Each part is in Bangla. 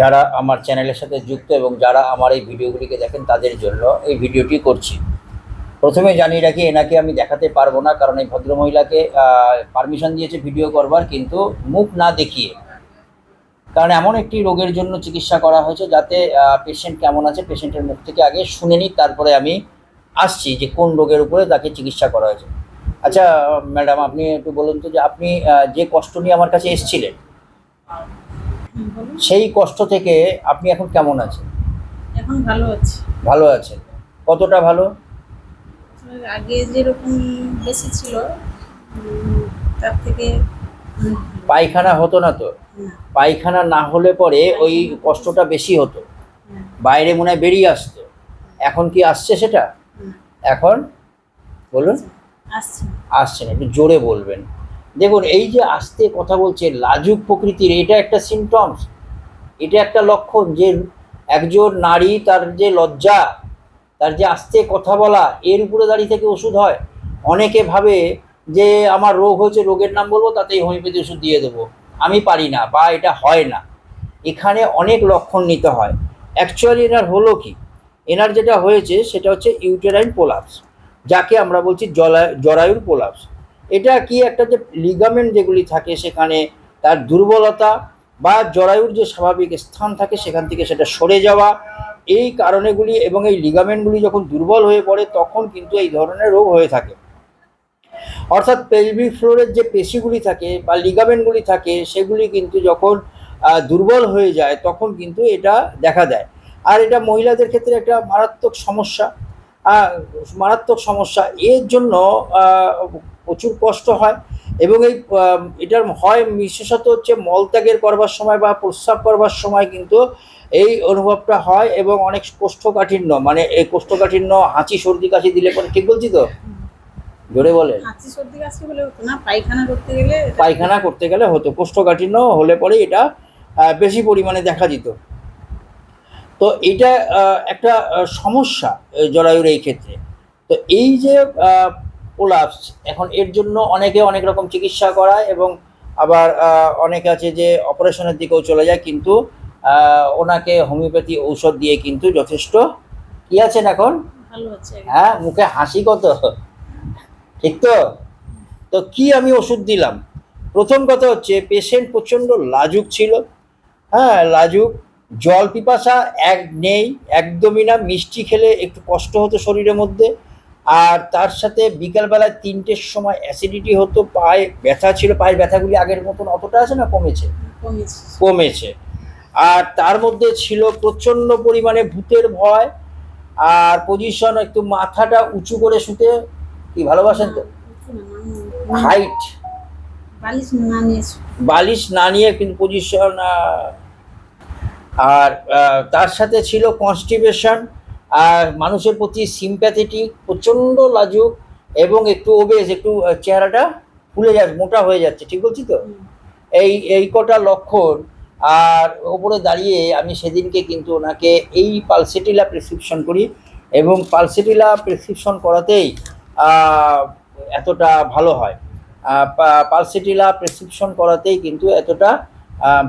যারা আমার চ্যানেলের সাথে যুক্ত এবং যারা আমার এই ভিডিওগুলিকে দেখেন তাদের জন্য এই ভিডিওটি করছি। প্রথমে জানিয়ে রাখি, এনাকে আমি দেখাতে পারব না, কারণ এই ভদ্রমহিলাকে পারমিশন দিয়েছে ভিডিও করবার, কিন্তু মুখ না দেখিয়ে। কারণ এমন একটি রোগের জন্য চিকিৎসা করা হয়েছে যাতে পেশেন্ট কেমন আছে পেশেন্টের মুখ থেকে আগে শুনে নিই তারপরে আমি আসছি যে কোন রোগের উপরে তাকে চিকিৎসা করা হয়েছে। আচ্ছা ম্যাডাম, আপনি একটু বলুন তো যে আপনি যে কষ্ট নিয়ে আমার কাছে এসেছিলেন। সেই কষ্ট থেকে আপনি এখন কেমন আছেন? এখন ভালো আছে। ভালো আছেন। কতটা ভালো? আগে যেরকম বেশি ছিল তার থেকে পায়খানা হতো না তো? পায়খানা না হলে পরে ওই কষ্টটা বেশি হতো। বাইরে মনে হয় বেরিয়ে আসতো। এখন কি আসছে সেটা? এখন? বলুন। আসছে। আসছে না একটু জোরে বলবেন। দেখুন, এই যে আস্তে কথা বলছে লাজুক প্রকৃতির, এটা একটা সিমটমস এটা একটা লক্ষণ যে একজন নারী তার যে লজ্জা, তার যে আস্তে কথা বলা, এর উপরে দাঁড়িয়ে থেকে ওষুধ হয়। অনেকে ভাবে যে আমার রোগ হয়েছে, রোগের নাম বলব, তাতেই হোমিওপ্যাথি ওষুধ দিয়ে দেবো। আমি পারি না বা এটা হয় না। এখানে অনেক লক্ষণ নিতে হয়। অ্যাকচুয়ালি এনার হলো কি? এনার যেটা হয়েছে, সেটা হচ্ছে ইউটেরাইন পোলাপস যাকে আমরা বলছি জলা, জরায়ুর পোলাপস এটা কি একটা যে লিগামেন্ট যেগুলি থাকে সেখানে তার দুর্বলতা বা জরায়ুর যে স্বাভাবিক স্থান থাকে সেখান থেকে সেটা সরে যাওয়া, এই কারণেগুলি এবং এই লিগামেন্টগুলি যখন দুর্বল হয়ে পড়ে তখন কিন্তু এই ধরনের রোগ হয়ে থাকে। অর্থাৎ পেলভিক ফ্লোরের যে পেশিগুলি থাকে বা লিগামেন্টগুলি থাকে সেগুলি কিন্তু যখন দুর্বল হয়ে যায় তখন কিন্তু এটা দেখা দেয়। আর এটা মহিলাদের ক্ষেত্রে একটা মারাত্মক সমস্যা। মারাত্মক সমস্যা। এর জন্য প্রচুর কষ্ট হয় এবং এই এটার হয় বিশেষত হচ্ছে মলত্যাগের করবার সময় বা প্রস্রাব করবার সময় কিন্তু এই অনুভবটা হয় এবং অনেক কোষ্ঠকাঠিন্য মানে এই কোষ্ঠকাঠিন্য হাঁচি সর্দি কাশি দিলে পরে ঠিক বলছি তো? জোরে বলেন। হাঁচি সর্দি কাশি হলে হতো না পায়খানা করতে গেলে পায়খানা করতে গেলে হতো কোষ্ঠকাঠিন্য হলে পরে এটা বেশি পরিমাণে দেখা দিত। তো এটা একটা সমস্যা এই জরায়ুর এই ক্ষেত্রে। তো এই যে পোলাপস এখন এর জন্য অনেকে অনেক রকম চিকিৎসা করায় এবং আবার অনেকে আছে যে অপারেশনের দিকেও চলে যায় কিন্তু ওনাকে হোমিওপ্যাথি ঔষধ দিয়ে কিন্তু যথেষ্ট কি আছেন এখন? হ্যাঁ মুখে হাসি কত? ঠিক তো? তো কি আমি ওষুধ দিলাম? প্রথম কথা হচ্ছে পেশেন্ট প্রচণ্ড লাজুক ছিল। হ্যাঁ লাজুক জল পিপাসা এক নেই একদমই না। মিষ্টি খেলে একটু কষ্ট হতো শরীরের মধ্যে। আর তার সাথে বিকালবেলায় তিনটের সময় অ্যাসিডিটি হতো পায়ে ব্যথা ছিল পায়ের ব্যথাগুলি আগের মতন অতটা আছে না কমেছে? কমেছে। আর তার মধ্যে ছিল প্রচণ্ড পরিমাণে ভূতের ভয়। আর পজিশন একটু মাথাটা উঁচু করে শুতে কি ভালোবাসেন তো? হাইট বালিশ না নিয়ে বালিশ না নিয়ে কিন্তু পজিশন আর তার সাথে ছিল কনস্টিপেশন আর মানুষের প্রতি সিম্প্যাথেটিক প্রচণ্ড লাজুক এবং একটু ওবেস একটু চেহারাটা ফুলে যাচ্ছে মোটা হয়ে যাচ্ছে ঠিক বলছি তো? এই এই কটা লক্ষণ আর ওপরে দাঁড়িয়ে আমি সেদিনকে কিন্তু ওনাকে এই পালসেটিলা প্রেসক্রিপশন করি এবং পালসেটিলা প্রেসক্রিপশন করাতেই এতটা ভালো হয়। পালসেটিলা প্রেসক্রিপশন করাতেই কিন্তু এতটা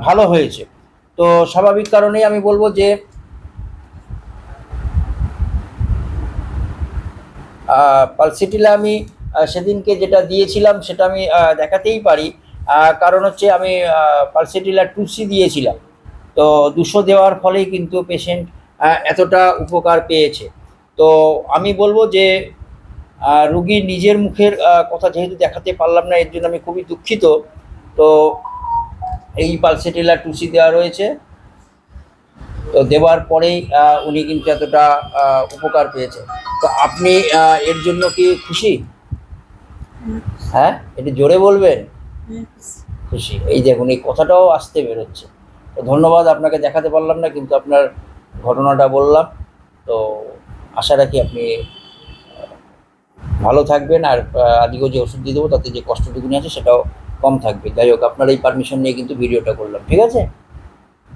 ভালো হয়েছে। তো স্বাভাবিক কারণেই আমি বলব যে পালসিটিলা আমি সেদিনকে যেটা দিয়েছিলাম সেটা আমি দেখাতেই পারি। কারণ হচ্ছে আমি পালসিটিলা টুসি দিয়েছিলাম। তো দুশো দেওয়ার ফলেই কিন্তু পেশেন্ট এতটা উপকার পেয়েছে। তো আমি বলব যে রুগীর নিজের মুখের কথা যেহেতু দেখাতে পারলাম না, এর জন্য আমি খুবই দুঃখিত। তো এই পালসেটিলা টুসি দেওয়া রয়েছে। তো দেওয়ার পরেই উনি কিন্তু এতটা উপকার পেয়েছে। তো আপনি এর জন্য কি খুশি? হ্যাঁ? একটু জোরে বলবেন? খুশি। এই দেখুন এই কথাটাও আসতে বেরোচ্ছে। তো ধন্যবাদ, আপনাকে দেখাতে পারলাম না, কিন্তু আপনার ঘটনাটা বললাম। তো আশা রাখি আপনি ভালো থাকবেন। আর আজকেও যে ওষুধ দিয়ে দেবো, তাতে যে কষ্টটুকুনি আছে সেটাও কম থাকবে। যাই হোক আপনার এই পারমিশন নিয়ে কিন্তু ভিডিওটা করলাম ঠিক আছে?